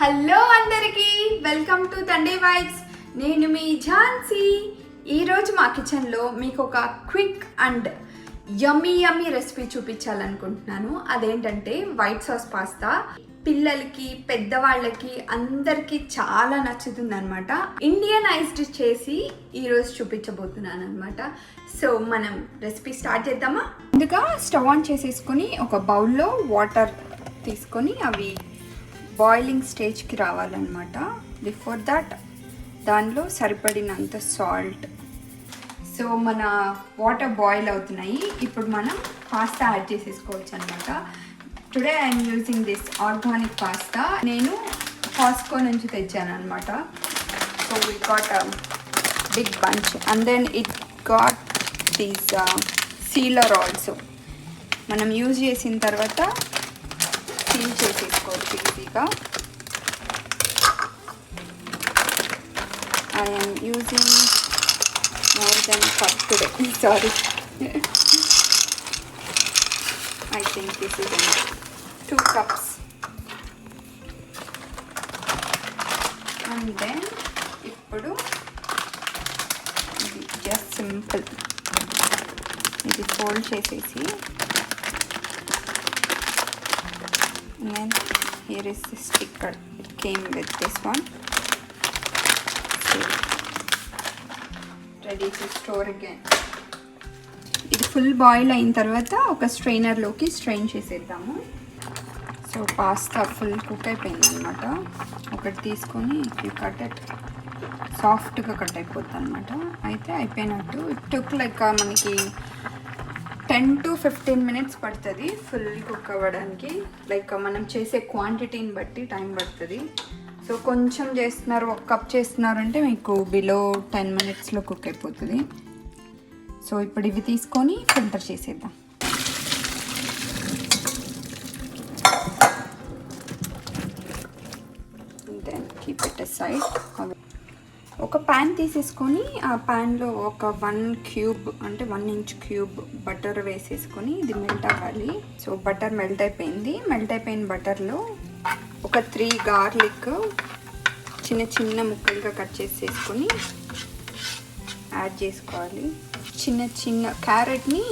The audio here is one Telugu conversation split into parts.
హలో అందరికీ. వెల్కమ్ టు తండే వైబ్స్ నేను మీ ఝాన్సీ. ఈరోజు మా కిచెన్లో మీకు ఒక quick and yummy yummy recipe చూపించాలనుకుంటున్నాను. అదేంటంటే వైట్ సాస్ పాస్తా పిల్లలకి పెద్దవాళ్ళకి అందరికీ చాలా నచ్చుతుంది అనమాట ఇండియనైజ్డ్ చేసి ఈరోజు చూపించబోతున్నాను అనమాట సో మనం రెసిపీ స్టార్ట్ చేద్దామా? ముందుగా స్టవ్ ఆన్ చేసేసుకొని ఒక బౌల్లో వాటర్ తీసుకొని అవి బాయిలింగ్ స్టేజ్కి రావాలన్నమాట. బిఫోర్ దట్ దానిలో సరిపడినంత సాల్ట్ సో మన వాటర్ బాయిల్ అవుతున్నాయి. ఇప్పుడు మనం పాస్తా యాడ్ చేసేసుకోవచ్చు అనమాట today I'm using this organic pasta నేను కాస్కో నుంచి తెచ్చాను అనమాట so we got big bunch and then it got these sealer also మనం యూజ్ చేసిన తర్వాత seal చేసేసుకోవచ్చు ఈజీగా I'm using more then cup today sorry I think this is two cups and then ఇప్పుడు ఇది జస్ట్ సింపుల్ ఇది ఫోల్డ్ చేసేసి and then Here is the sticker. It came with this one. Ready to store again. ఇది ఫుల్ బాయిల్ అయిన తర్వాత ఒక స్ట్రైనర్లోకి స్ట్రెయిన్ చేసేద్దాము. సో పాస్తా ఫుల్ కుక్ అయిపోయింది అనమాట ఒకటి తీసుకొని యూ కట్ ఇట్ సాఫ్ట్గా కట్ అయిపోతుంది అనమాట అయితే అయిపోయినట్టు ఇట్ టుక్ లైక్ మనకి టెన్ టు ఫిఫ్టీన్ మినిట్స్ పడుతుంది ఫుల్ కుక్ అవ్వడానికి. లైక్ మనం చేసే క్వాంటిటీని బట్టి టైం పడుతుంది. సో కొంచెం చేస్తున్నారు ఒక కప్ చేస్తున్నారంటే మీకు బిలో టెన్ మినిట్స్లో కుక్ అయిపోతుంది. సో ఇప్పుడు ఇవి తీసుకొని ఫిల్టర్ చేసేద్దాం. దెన్ కీప్ ఇట్ సైడ్ ఒక ప్యాన్ తీసేసుకొని ఆ ప్యాన్లో ఒక వన్ క్యూబ్ అంటే వన్ ఇంచ్ క్యూబ్ బటర్ వేసేసుకొని ఇది మెల్ట్ అవ్వాలి. సో బటర్ మెల్ట్ అయిపోయింది. మెల్ట్ అయిపోయిన బటర్లో ఒక త్రీ గార్లిక్ చిన్న చిన్న ముక్కలుగా కట్ చేసేసుకొని యాడ్ చేసుకోవాలి. చిన్న చిన్న క్యారెట్ని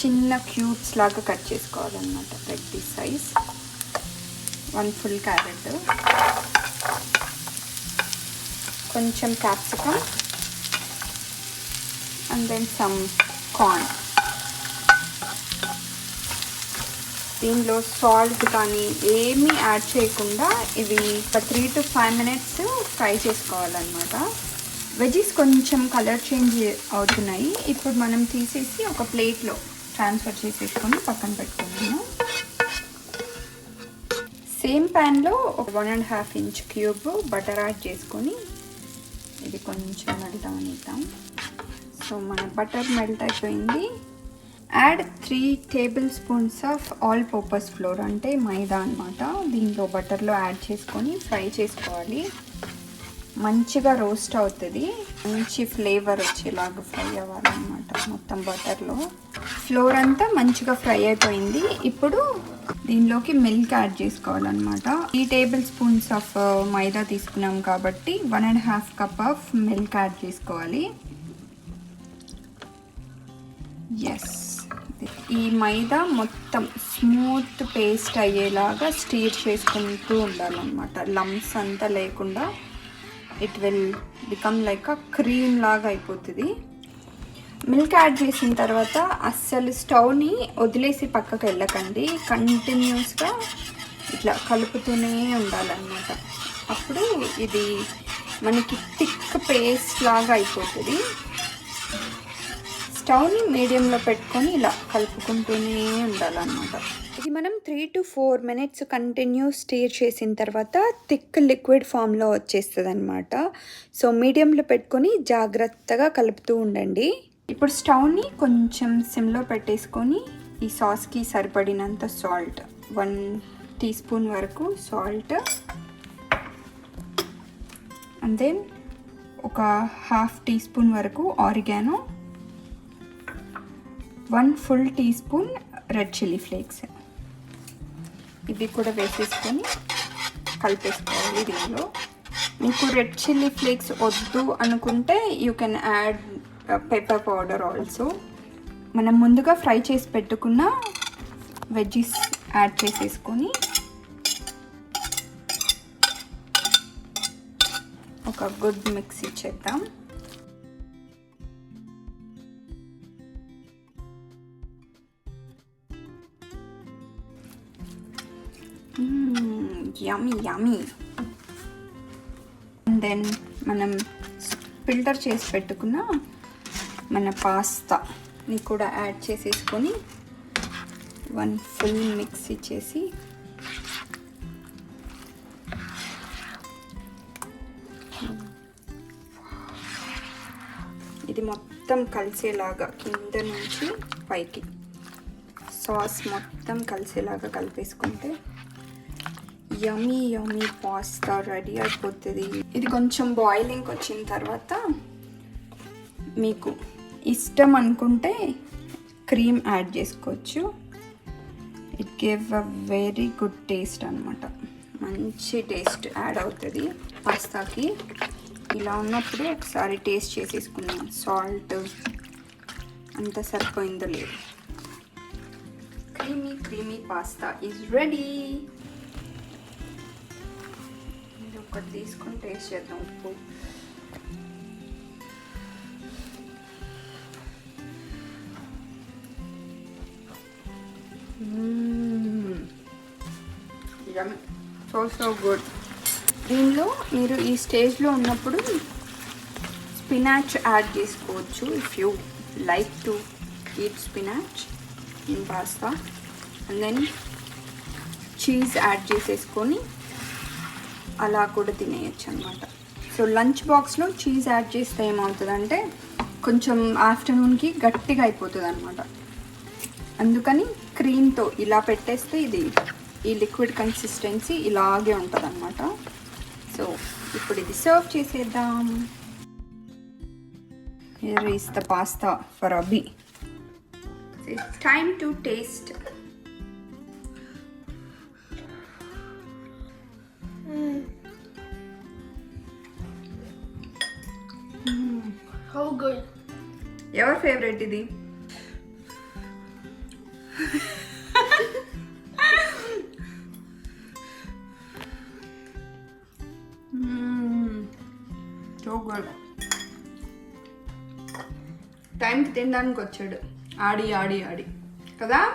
చిన్న క్యూబ్స్ లాగా కట్ చేసుకోవాలన్నమాట. Like this size one full carrot కొంచెం capsicum and then some corn దీనిలో సాల్ట్ కానీ ఏమీ యాడ్ చేయకుండా ఇవి ఒక three to five minutes fry చేసుకోవాలన్నమాట. వెజీస్ కొంచెం కలర్ చేంజ్ అవుతున్నాయి. ఇప్పుడు మనం తీసేసి ఒక ప్లేట్లో ట్రాన్స్ఫర్ చేసేసుకొని పక్కన పెట్టుకున్నాము సేమ్ ప్యాన్లో ఒక one and half inch cube butter add చేసుకొని ఇది కొంచెం మెల్ట్ అవనిద్దాం సో మన బటర్ మెల్ట్ అయిపోయింది. Add three tablespoons of all purpose flour అంటే మైదా అనమాట దీంట్లో బటర్లో యాడ్ చేసుకొని ఫ్రై చేసుకోవాలి. మంచిగా రోస్ట్ అవుతుంది. మంచి ఫ్లేవర్ వచ్చేలాగా ఫ్రై అవ్వాలన్నమాట మొత్తం బటర్లో. ఫ్లోర్ అంతా మంచిగా ఫ్రై అయిపోయింది. ఇప్పుడు దీనిలోకి మిల్క్ యాడ్ చేసుకోవాలన్నమాట. ఈ టేబుల్ స్పూన్స్ ఆఫ్ మైదా తీసుకున్నాం కాబట్టి one and half cup of milk add చేసుకోవాలి. ఎస్ ఈ మైదా మొత్తం స్మూత్ పేస్ట్ అయ్యేలాగా స్టీర్ చేసుకుంటూ ఉండాలన్నమాట. లమ్స్ అంతా లేకుండా it will become like a cream లాగా అయిపోతుంది. మిల్క్ యాడ్ చేసిన తర్వాత అస్సలు స్టవ్ని వదిలేసి పక్కకు వెళ్ళకండి. కంటిన్యూస్గా ఇట్లా కలుపుతూనే ఉండాలన్నమాట. అప్పుడు ఇది మనకి థిక్ పేస్ట్ లాగా అయిపోతుంది. స్టవ్ని మీడియంలో పెట్టుకొని ఇలా కలుపుకుంటూనే ఉండాలన్నమాట. ఇది మనం three to four minutes continue stir చేసిన తర్వాత థిక్ లిక్విడ్ ఫామ్లో వచ్చేస్తుంది అనమాట సో మీడియంలో పెట్టుకొని జాగ్రత్తగా కలుపుతూ ఉండండి. ఇప్పుడు స్టవ్ని కొంచెం సిమ్లో పెట్టేసుకొని ఈ సాస్కి సరిపడినంత సాల్ట్ వన్ టీ స్పూన్ వరకు సాల్ట్. అండ్ దెన్ ఒక హాఫ్ టీ స్పూన్ వరకు oregano. One full teaspoon red chilli flakes. ఇవి కూడా వేసేసుకొని కలిపేసుకోవాలి దీనిలో. మీకు రెడ్ చిల్లీ ఫ్లేక్స్ వద్దు అనుకుంటే you can add pepper powder also మనం ముందుగా ఫ్రై చేసి పెట్టుకున్న వెజ్జీస్ యాడ్ చేసేసుకొని ఒక గుడ్ మిక్స్ ఇచ్చేద్దాం యమ్మీ యమీ అండ్ దెన్ మనం ఫిల్టర్ చేసి పెట్టుకున్న మన పాస్తాని కూడా యాడ్ చేసేసుకొని వన్ ఫుల్ మిక్సీ చేసి ఇది మొత్తం కలిసేలాగా కింద నుంచి పైకి. సాస్ మొత్తం కలిసేలాగా కలిపేసుకుంటే యమీ యమీ పాస్తా రెడీ అయిపోతుంది. ఇది కొంచెం బాయిలింగ్ వచ్చిన తర్వాత మీకు ఇష్టం అనుకుంటే క్రీమ్ యాడ్ చేసుకోవచ్చు. It give a very good taste అనమాట మంచి టేస్ట్ యాడ్ అవుతుంది పాస్తాకి ఇలా ఉన్నప్పుడు ఒకసారి టేస్ట్ చేసేసుకున్నాం సాల్ట్ అంత సరిపోయిందో లేదు. Creamy creamy pasta is ready ఒకటి తీసుకొని టేస్ట్ చేద్దాం ఉప్పు. సో సో గుడ్ దీనిలో మీరు ఈ స్టేజ్లో ఉన్నప్పుడు స్పినాచ్ యాడ్ చేసుకోవచ్చు if you like to eat spinach in pasta and then cheese add చేసేసుకొని అలా కూడా తినేయచ్చు అనమాట సో లంచ్ బాక్స్లో చీజ్ యాడ్ చేస్తే ఏమవుతుందంటే కొంచెం ఆఫ్టర్నూన్కి గట్టిగా అయిపోతుంది అనమాట అందుకని క్రీమ్తో ఇలా పెట్టేస్తే ఇది ఈ లిక్విడ్ కన్సిస్టెన్సీ ఇలాగే ఉంటుంది అనమాట సో ఇప్పుడు ఇది సర్వ్ చేసేద్దాం. Here is the pasta for Abby it's time to taste Good. ఎవరి ఫేవరెట్ ఇది టైంకి తినడానికి వచ్చాడు. ఆడి ఆడి ఆడి. కదా.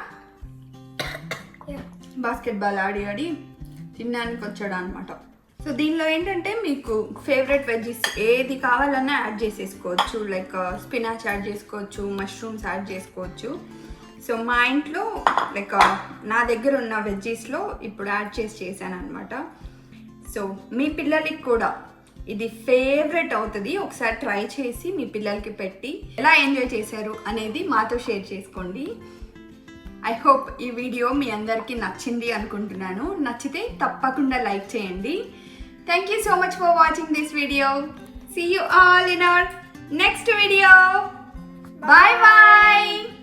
బాస్కెట్ బాల్ ఆడి ఆడి తినడానికి వచ్చాడు అనమాట సో దీనిలో ఏంటంటే మీకు ఫేవరెట్ వెజ్జెస్ ఏది కావాలన్నా యాడ్ చేసేసుకోవచ్చు. లైక్ స్పినాచ్ యాడ్ చేసుకోవచ్చు మష్రూమ్స్ యాడ్ చేసుకోవచ్చు. సో మా ఇంట్లో లైక్ uh, నా దగ్గర ఉన్న వెజ్జెస్లో ఇప్పుడు యాడ్ చేసి చేశాను అనమాట సో మీ పిల్లలకి కూడా ఇది ఫేవరెట్ అవుతుంది. ఒకసారి ట్రై చేసి మీ పిల్లలకి పెట్టి ఎలా ఎంజాయ్ చేశారు అనేది మాతో షేర్ చేసుకోండి. ఐ హోప్ ఈ వీడియో మీ అందరికీ నచ్చింది అనుకుంటున్నాను. నచ్చితే తప్పకుండా లైక్ చేయండి. Thank you so much for watching this video. See you all in our next video. Bye bye. bye.